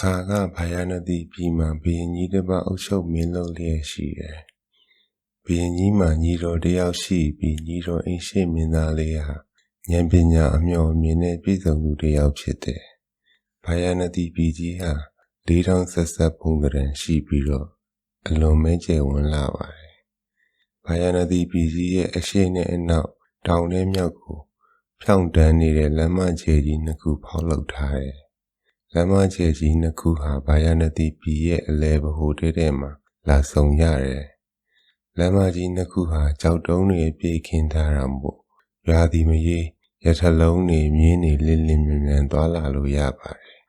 ခါကဗာယာနတိပြည်မှာဘုရင်ကြီးတစ်ပါးအုပ်ချုပ်မင်းလုပ်လျက်ရှိတယ်။ဘုရင်ကြီးမှာညီတော်တစ်ယောက်ရှိပြီးညီတော်အိမ်ရှိမင်းသားလေးဟာဉာဏ်ပညာအမျှော်အမြင်နဲ့ပြည့်စုံသူတစ်ယောက်ဖြစ်တယ်။ဗာယာနတိပြည်ကြီးဟာလေးထောင်ဆက်ဆက်ပုံသဏ္ဍာန်ရှိပြီးတော့အလွန်မဲကျယ်ဝန်းလာပါတယ်။ဗာယာနတိပြည်ကြီးရဲ့အရှိနဲ့အနောက်တောင်နဲ့မြောက်ကိုဖြောင့်တန်းနေတဲ့လမ်းမကြီးကြီးနှစ်ခုဖောက်လုပ်ထားတယ်။ လမ်းမကြီးကြီးနှစ်ခုဟာဗာယာနတိပြည်ရဲ့အလဲဗဟိုတဲတဲမှာလာဆုံရတယ်။လမ်းမကြီးနှစ်ခုဟာကြောက်တုံးတွေပြေးခင်းထားတာမို့ရွာသည်မရေရထလုံးတွေမြင်းတွေလင်းလင်းမြန်မြန်သွားလာလို့ရပါတယ်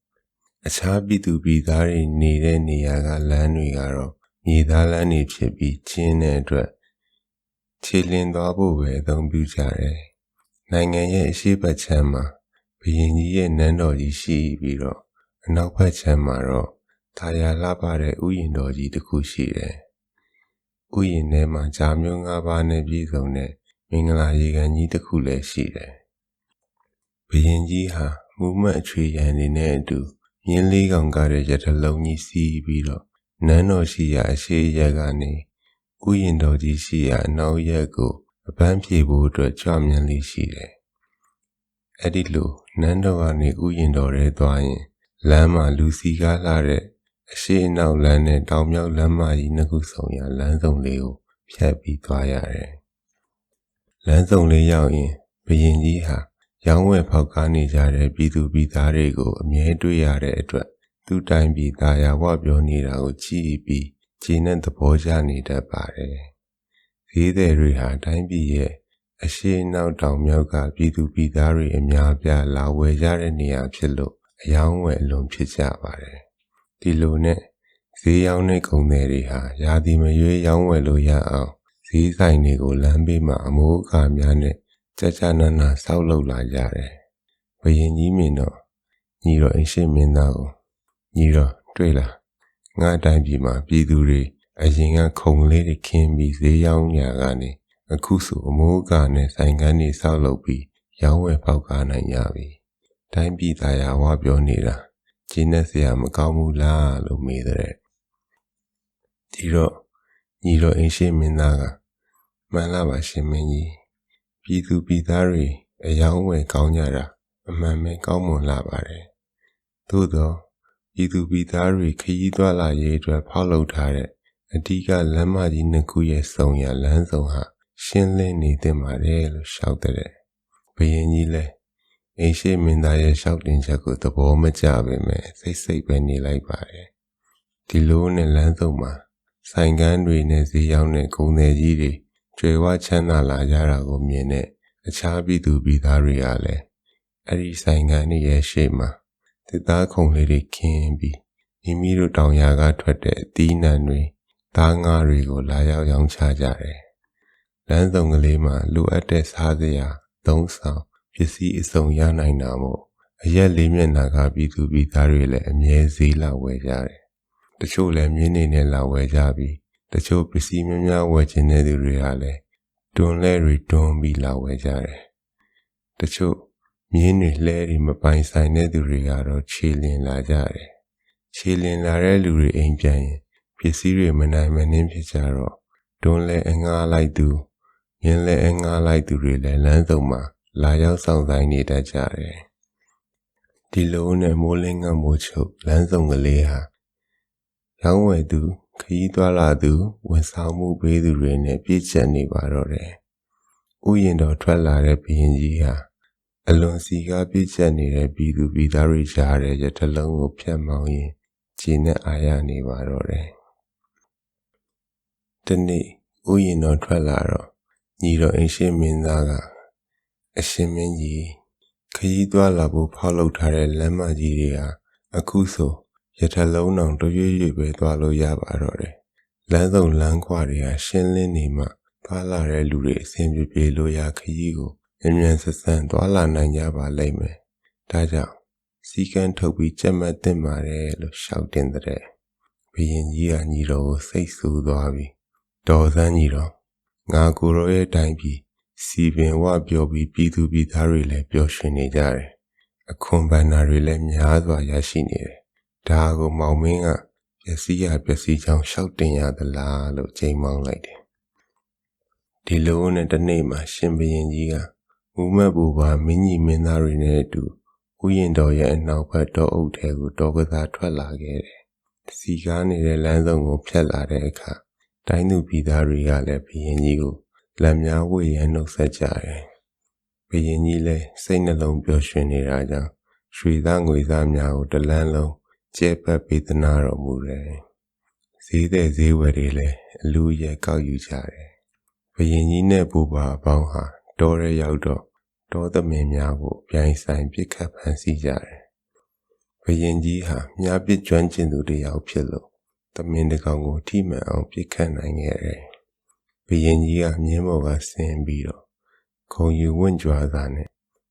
။အခြားပြည်သူပြည်သားတွေနေတဲ့နေရာကလမ်းတွေကတော့မြေသားလမ်းတွေဖြစ်ပြီးချင်းတဲ့အတွက်ခြေလင်းသွားဖို့ပဲအသုံးပြုကြတယ်။နိုင်ငံရဲ့အရှိတ်ချမ်းမှာ ဘုရင်ကြီးရဲ့နန်းတော်ကြီးရှိပြီးတော့အနောက်ဘက်ခြမ်းမှာတော့သာယာလှပတဲ့ဥယျာဉ်တော်ကြီးတစ်ခုရှိတယ်။ဥယျာဉ်ထဲမှာဂျာမျိုး၅ပါးနဲ့ပြည့်စုံတဲ့မင်္ဂလာရေကန်ကြီးတစ်ခုလည်းရှိတယ်။ဘုရင်ကြီးဟာမူမတ်အချွေရန်နေနဲ့အတူမြင်းလေးကောင်ကားတဲ့ရထလုံးကြီးစီးပြီးတော့နန်းတော်ရှိရာအရှိရက်ကနေဥယျင်တော်ကြီးရှိရာအနောက်ရက်ကိုအပန်းဖြေဖို့အတွက်ကြွမြန်လေးရှိတယ်။အဲ့ဒီလို နန်းတော်ကနေဥယျင်တော်ထဲသွားရင်လမ်းမှာလူစီကားလာတဲ့အရှိအနောက်လမ်းနဲ့တောင်မြောက်လမ်းမကြီးနှစ်ခုဆောင်ရာလမ်းစုံလေးကိုဖြတ်ပြီးသွားရတယ်။လမ်းစုံလေးရောက်ရင်ဘုရင်ကြီးဟာရောင်းဝယ်ဖောက်ကားနေကြတဲ့ပြည်သူပြည်သားတွေကိုအမြဲတွေ့ရတဲ့အတွက်သူ့တိုင်းပြည်သားယာဝပြောနေတာကိုကြည့်ပြီးခြေနဲ့သဘောကျနေတတ်ပါတယ်။ဈေးသည်တွေဟာတိုင်းပြည်ရဲ့ အရှိနောက်တောင်မြောက်ကပြည်သူပြည်သားတွေအများပြားလာဝယ်ကြတဲ့နေရာဖြစ်လို့အယောင်းဝယ်အလွန်ဖြစ်ကြပါတယ်။ဒီလိုနဲ့ဈေးရောင်းတဲ့ကုန်သည်တွေဟာရာသီမရွေးရောင်းဝယ်လို့ရအောင်ဈေးဆိုင်တွေကိုလမ်းဘေးမှာအမိုးအခါများနဲ့ကြကြနနဆောက်လုပ်လာကြတယ်။ဘယင်ကြီးမင်းတော့ညီတော်အိမ်ရှိမင်းသားကိုညီတော်တွေ့လားငါတိုင်းပြည်မှာပြည်သူတွေအရင်ကခုံလေးတွေခင်းပြီးဈေးရောင်းညာကနေ အခုဆိုအမိုးအကာနဲ့ဆိုင်ကန်းတွေဆောက်လုပ်ပြီးရောင်းဝယ်ပေါက်ကားနိုင်ကြပြီ။တိုင်းပြည်သားရာဝပြောနေတာကျင်းတဲ့ဆရာမကောင်းဘူးလားလို့မေးတဲ့။ဒီတော့ညီတော်အိမ်ရှိမင်းသားကမှန်လားပါရှင်မင်းကြီးပြည်သူပြည်သားတွေအယောင်းဝယ်ကောင်းကြတာအမှန်ပဲကောင်းမွန်လာပါတယ်။သို့တော့ပြည်သူပြည်သားတွေခရီးသွားလာရေးအတွက်ဖောက်လုပ်ထားတဲ့အဓိကလမ်းမကြီးနှစ်ခုရဲ့စုံရလမ်းစုံဟာ ရှင်းလင်းနေသင့်ပါတယ်လို့ရှောက်တဲ့ဘယင်ကြီးလည်းအိရှိမင်းသားရဲ့ရှောက်တင်ချက်ကိုသဘောမကျပေမဲ့စိတ်စိတ်ပဲနေလိုက်ပါတယ်ဒီလိုနဲ့လမ်းစုံမှာဆိုင်ကန်းတွေနဲ့ဈေးရောက်တဲ့ကုန်သည်ကြီးတွေကျွယ်ဝချမ်းသာလာကြတာကိုမြင်တဲ့အခြားပြည်သူပြည်သားတွေကလည်းအဲ့ဒီဆိုင်ကန်းတွေရဲ့ရှေ့မှာတစ်သားခုံလေးတွေခင်းပြီးမိမိတို့တောင်ယာကထွက်တဲ့အသီးနှံတွေသားငါးတွေကိုလာရောက်ရောင်းချကြတယ်။ လမ်းစုံကလေးမှာလိုအပ်တဲ့စားစရာသုံးဆောင်ပစ္စည်းအစုံရနိုင်တာမို့အရက်လေးမျက်နှာကပြည်သူပြည်သားတွေလည်းအမြဲဈေးလာဝယ်ကြတယ်။တချို့လည်းမြင်းနေနဲ့လာဝယ်ကြပြီးတချို့ပစ္စည်းများများဝယ်ခြင်းတဲ့သူတွေကလည်းတွန်လဲတွေတွန်းပြီးလာဝယ်ကြတယ်။တချို့မြင်းတွေလှဲတွေမပိုင်ဆိုင်တဲ့သူတွေကတော့ခြေလင်လာကြတယ်။ခြေလင်လာတဲ့လူတွေအိမ်ပြန်ရင်ပစ္စည်းတွေမနိုင်မနှင်းဖြစ်ကြတော့တွန်းလဲအငားလိုက်သူ မြင်းလဲအငားလိုက်သူတွေလည်းလမ်းစုံမှာလာရောက်ဆောင်ဆိုင်နေတတ်ကြတယ်။ဒီလိုနဲ့မိုးလင်းကမိုးချုပ်လမ်းစုံကလေးဟာရောင်းဝယ်သူခရီးသွားလာသူဝန်ဆောင်မှုပေးသူတွေနဲ့ပြည့်ကျက်နေပါတော့တယ်။ဥယျင်တော်ထွက်လာတဲ့ဘုရင်ကြီးဟာအလွန်စီကားပြည့်ကျက်နေတဲ့ပြည်သူပြည်သားတွေကြားတဲ့ရထလုံးကိုဖြတ်မောင်းရင်ခြေနဲ့အာရနေပါတော့တယ်။ဒီနေ့ဥယျင်တော်ထွက်လာတော့ ညီတော်အိမ်ရှိမင်းသားကအရှင်မင်းကြီးခရီးသွားလာဖို့ဖောက်လုပ်ထားတဲ့လမ်းမကြီးတွေဟာအခုဆိုရထလုံးအောင်တရွေ့ရွေ့ပဲသွားလို့ရပါတော့တယ်။လမ်းစုံလမ်းခွာတွေဟာရှင်းလင်းနေမှသွားလာတဲ့လူတွေအဆင်ပြေပြေလို့ရခရီးကိုအမြန်ဆက်ဆန်သွားလာနိုင်ကြပါလိမ့်မယ်။ဒါကြောင့်စီကံထုတ်ပြီးကြက်မှတ်တင်ပါတယ်လို့ရှောက်တင်တဲ့ဘယင်ကြီးကညီတော်ကိုစိတ်ဆူသွားပြီးတော်စမ်းညီတော် ငါကိုရောရဲ့တိုင်းပြည်စီပင်ဝပြောပြီးပြည်သူပြည်သားတွေလည်းပျော်ရွှင်နေကြတယ်။အခွန်ဘဏ္ဍာတွေလည်းများစွာရရှိနေတယ်ဒါကိုမောင်မင်းကပျက်စီးရပျက်စီးချောင်းရှောက်တင်ရသလားလို့ချိန်မောင်းလိုက်တယ်ဒီလိုနဲ့တနေ့မှာရှင်ဘရင်ကြီးကမူမတ်ဘူပါမင်းကြီးမင်းသားတွေနဲ့အတူဥယျင်တော်ရဲ့အနောက်ဘက်တောအုပ်ထဲကိုတောကစားထွက်လာခဲ့တယ်။စီကားနေတဲ့လမ်းစုံကိုဖြတ်လာတဲ့အခါ တိုင်းသူပြည်သားတွေကလည်းဘရင်ကြီးကိုလက်များဝေရန်နှုတ်ဆက်ကြတယ်။ဘရင်ကြီးလည်းစိတ်နှလုံးပျော်ရွှင်နေတာကြောင့်ရွှေသားငွေသားများကိုတလန်းလုံးကျဲပတ်ပေးသနာတော်မူတယ်။ဈေးတဲ့ဈေးဝယ်တွေလည်းအလူရဲကောက်ယူကြတယ်။ဘရင်ကြီးနဲ့ဘူပါအပေါင်းဟာတောရဲရောက်တော့တောသမင်များကိုပြိုင်ဆိုင်ပစ်ခတ်ဖမ်းဆီးကြတယ်။ဘရင်ကြီးဟာမြားပစ်ကျွမ်းကျင်သူတစ်ယောက်ဖြစ်လို့ သမင်တစ်ကောင်ကိုထိမှန်အောင်ပစ်ခတ်နိုင်ခဲ့တယ်။ဘရင်ကြီးကမြင်းပေါ်ကဆင်းပြီးတော့ခုံယူဝင့်ကြွားတာနဲ့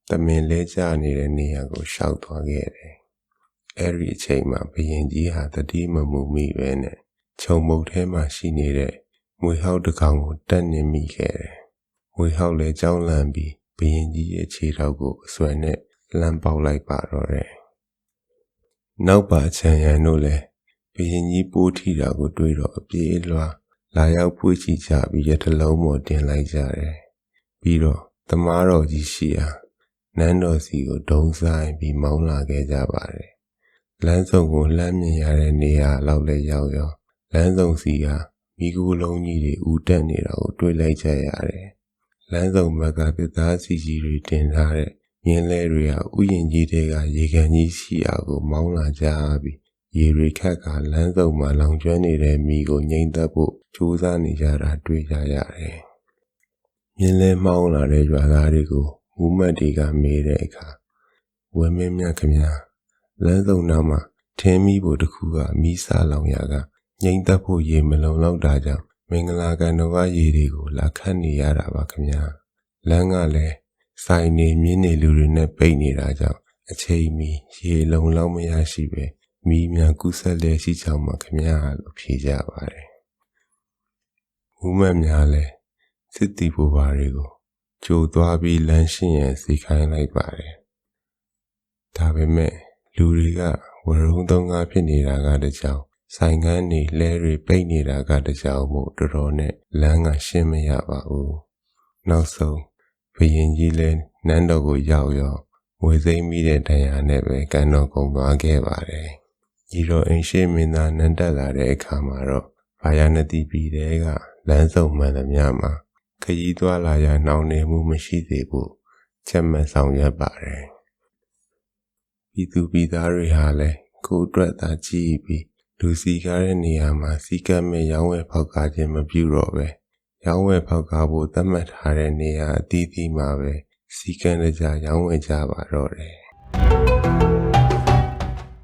သမင်လဲကျနေတဲ့နေရာကိုရှောက်သွားခဲ့တယ်။အဲဒီအချိန်မှာဘရင်ကြီးဟာတတိမမူမိပဲနဲ့ခြုံမုတ်ထဲမှာရှိနေတဲ့မွေဟောက်တစ်ကောင်ကိုတက်နေမိခဲ့တယ်။မွေဟောက်လည်းကြောင်းလန့်ပြီးဘရင်ကြီးရဲ့ခြေထောက်ကိုအစွဲနဲ့လမ်းပေါက်လိုက်ပါတော့တယ်။နောက်ပါချန်ရန်တို့လည်း ဘရင်ကြီးပိုးထီတာကိုတွေးတော့အပြေးလွှာလာရောက်ပွေ့ချကြပြီးရတလုံးပေါ်တင်လိုက်ကြတယ်။ပြီးတော့သမားတော်ကြီးရှိရာနန်းတော်စီကိုဒုံဆိုင်ပြီးမောင်းလာခဲ့ကြပါတယ်။လမ်းစုံကိုလှမ်းမြင်ရတဲ့နေရာလောက်လည်းရောက်ရောလမ်းစုံစီကမိကူလုံးကြီးတွေဦးတက်နေတာကိုတွေ့လိုက်ကြရတယ်။လမ်းစုံဘက်ကသစ်သားစီကြီးတွေတင်ထားတဲ့မြင်းလဲတွေကဥယျင်ကြီးတွေကရေကန်ကြီးရှိရာကိုမောင်းလာကြပြီး ရေရိခက်ကလမ်းစုံမှာလောင်ကျွမ်းနေတဲ့မိကိုငိမ့်သက်ဖို့ကြိုးစားနေကြတာတွေ့ကြရတယ်။မြင်းလဲမောင်းလာတဲ့ရွာသားတွေကိုမူမတ်တွေကမေးတဲ့အခါဝင်းမင်းမြတ်ခင်ဗျာလမ်းစုံနောက်မှာထင်းမီးဖို့တခုကမီးစားလောင်ရာကငိမ့်သက်ဖို့ရေမလုံလောက်တာကြောင့်မင်္ဂလာကန်တော်ကရေတွေကိုလာခတ်နေရတာပါခင်ဗျာလမ်းကလည်းဆိုင်နေမြင်းနေလူတွေနဲ့ပိတ်နေတာကြောင့်အချိန်မီရေလုံလောက်မရရှိပဲ မီးများကူးဆက်လျက်ရှိကြောင်းမှခင်ဗျာလို့ဖြေကြပါတယ်။ဦးမတ်များလည်းစစ်တီဘူပါတွေကိုကြိုသွားပြီးလမ်းရှင်းရန်စီခိုင်းလိုက်ပါတယ်။ဒါပေမဲ့လူတွေကဝရုံသုံးကားဖြစ်နေတာကတကြောင်ဆိုင်ကန်းနေလဲတွေပိတ်နေတာကတကြောင်မို့တော်တော်နဲ့လမ်းကရှင်းမရပါဘူး။နောက်ဆုံးဘယင်ကြီးလဲနန်းတော်ကိုရောက်ရောဝေစိမ့်မိတဲ့တရားနဲ့ပဲကန်တော်ကုံသွားခဲ့ပါတယ်။ ဤတော့အင်းရှိမင်းသားနန်းတက်လာတဲ့အခါမှာတော့ဘာယာနတိပြည်တဲကလမ်းစုံမှန်သမျှမှာခရီးသွားလာရနှောင့်နှေးမှုမရှိသေးဘူးချက်မှတ်ဆောင်ရွက်ပါတယ်။ပြည်သူပြည်သားတွေဟာလည်းကိုယ်အတွက်သာကြည့်ပြီးလူစီကားတဲ့နေရာမှာစီကပ်မဲ့ရောင်းဝယ်ဖောက်ကားခြင်းမပြုတော့ပဲရောင်းဝယ်ဖောက်ကားဖို့သတ်မှတ်ထားတဲ့နေရာအသီးသီးမှာပဲစီကံတကြရောင်းဝယ်ကြပါတော့တယ်